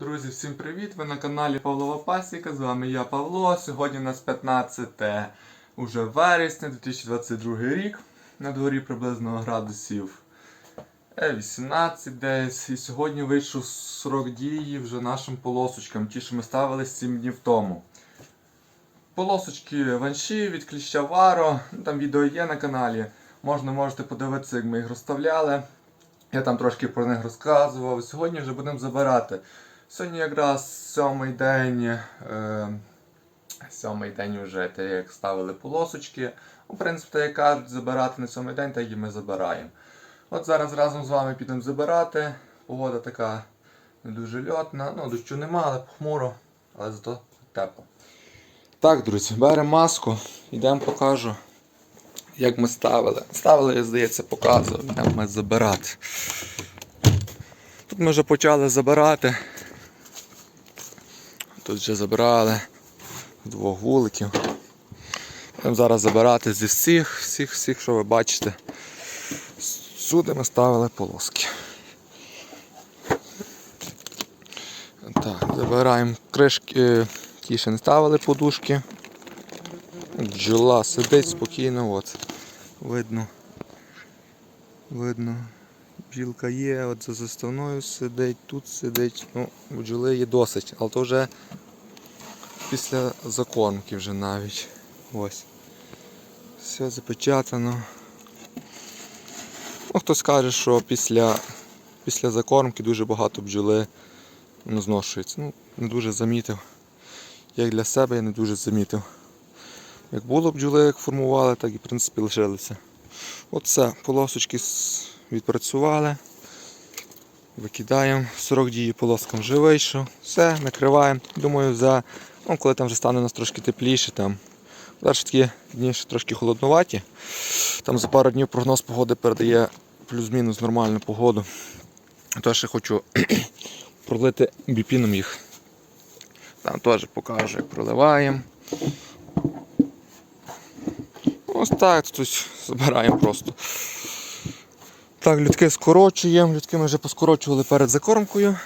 Друзі, всім привіт! Ви на каналі Павлова Пасіка. З вами я Павло. Сьогодні у нас 15 уже вересня 2022 рік. На дворі приблизно градусів е, 18 десь. І сьогодні вийшов срок дії вже нашим полосочкам, ті, що ми ставили 7 днів тому. Полосочки ванші від кліща Варо. Ну, Там відео є на каналі. Можна можете подивитися, як ми їх розставляли. Я там трошки про них розказував. Сьогодні вже будемо забирати. Сьогодні якраз сьомий день. Е, сьомий день вже те, як ставили полосочки. У принципі, як кажуть, забирати на сьомий день, так і ми забираємо. От зараз разом з вами підемо забирати. Погода така не дуже льотна. Ну, дощу нема, але похмуро, але зато тепло. Так, друзі, беремо маску, йдемо покажу, як ми ставили. Ставили, я здається, показував, йдемо ми забирати. Тут ми вже почали забирати. Тут вже забирали двох вуликів. Будемо зараз забирати зі всіх, всіх, всіх, що ви бачите. Сюди ми ставили полоски. Так, забираємо кришки, ті ще не ставили подушки. Бджола сидить спокійно, от. Видно. Видно. Бджілка є, от за заставною сидить, тут сидить. Ну, бджоли є досить, але то вже після закормки вже навіть. Ось. Все запечатано. Ну, хтось каже, що після, після закормки дуже багато бджоли ну, зношується. Ну, не дуже замітив. Як для себе я не дуже замітив. Як було бджоли, як формували, так і в принципі лишилися. Все, полосочки с- відпрацювали. Викидаємо. Срок дії полоскам вже вийшов. Все, накриваємо. Думаю, за, ну, коли там вже стане у нас трошки тепліше, там. Зараз такі дні ще трошки холоднуваті. Там за пару днів прогноз погоди передає плюс-мінус нормальну погоду. То ще хочу пролити біпіном їх. Там теж покажу, як проливаємо. Ось так тут збираємо просто. Так, людки скорочуємо, людки ми вже поскорочували перед закормкою.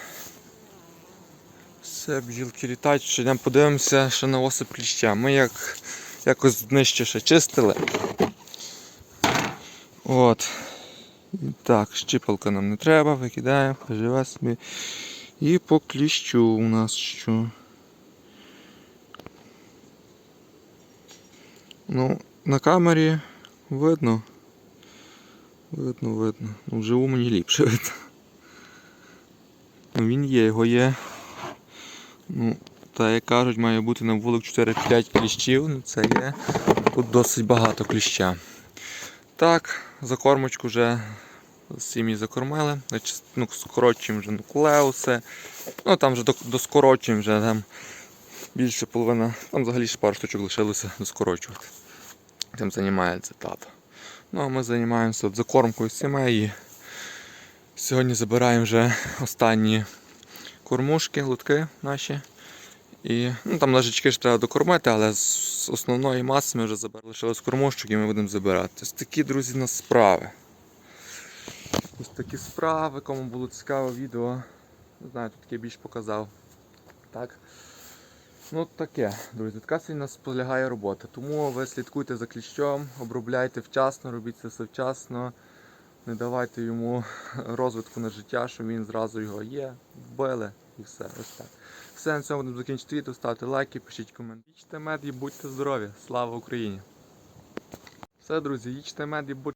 Все, бджілки літають, ще йдемо подивимося ще на осип кліща. Ми як якось нижче ще чистили. От. Так, щіпалка нам не треба, викидаємо, хай живе собі. І по кліщу у нас що. Ну, на камері видно. Видно, видно. Ну, вживу мені ліпше видно. Ну, він є, його є. Ну, та як кажуть, має бути на вулик 4-5 кліщів, ну це є. Тут досить багато кліща. Так, закормочку вже сім'ї закормили. Ну, скорочуємо вже нуклеуси. Ну там вже доскорочуємо вже там більше половина. Там взагалі ще пару штучок лишилося доскорочувати. Цим займається тато. Ну а ми займаємося закормкою сімей. Сьогодні забираємо вже останні кормушки, лутки наші. І ну, там лежачки ж треба докормити, але з основної маси ми вже забрали лишилось кормушок і ми будемо забирати. Ось такі, друзі, у нас справи. Ось такі справи, кому було цікаве відео. Не знаю, тут таке більш показав. Так. Ну таке, друзі, така сьогодні нас полягає робота. Тому ви слідкуйте за кліщом, обробляйте вчасно, робіть це все вчасно. Не давайте йому розвитку на життя, щоб він зразу його є, вбили і все. Ось так. Все, на цьому будемо закінчити відео. Ставте лайки, пишіть коментарі. Їжте мед і будьте здорові. Слава Україні! Все, друзі, їжте мед і будьте.